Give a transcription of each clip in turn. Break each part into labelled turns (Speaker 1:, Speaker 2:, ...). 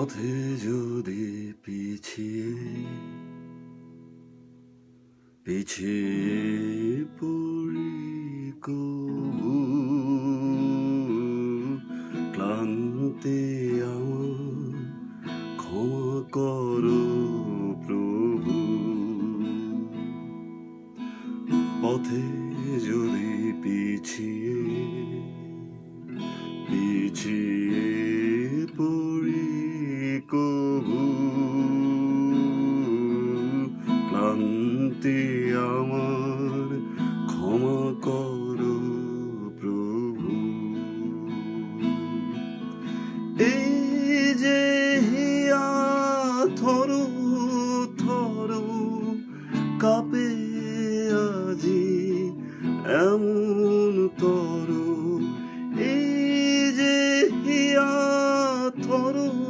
Speaker 1: পথে যদি পিছিয়ে পিছিয়ে পড়ি কবু ক্লান্তি ক্ষমা করো প্রভু। পথে যদি পিছিয়ে পিছিয়ে ক্লান্তি আমার ক্ষমা করো প্রভু। এই যে হিয়া থরু থরু কাপে আজি এমন তরু। এই যে হিয়া থরু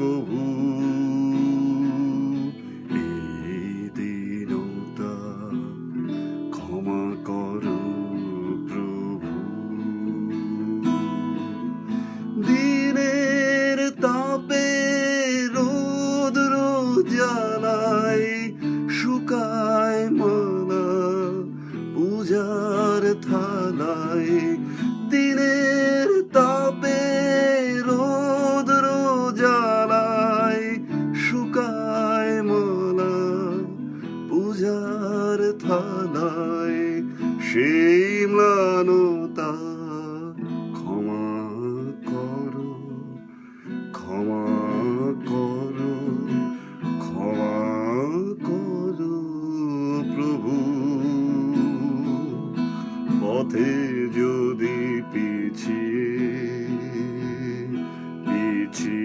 Speaker 1: কবু দীনতা ক্ষমা কর প্রভু। দিনের তাপে রোদ্র জ্বালায় শুকায় মালা পূজার থালায় পথে যদি পিছিয়ে পিছিয়ে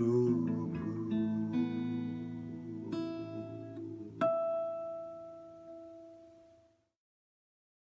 Speaker 1: Ooh.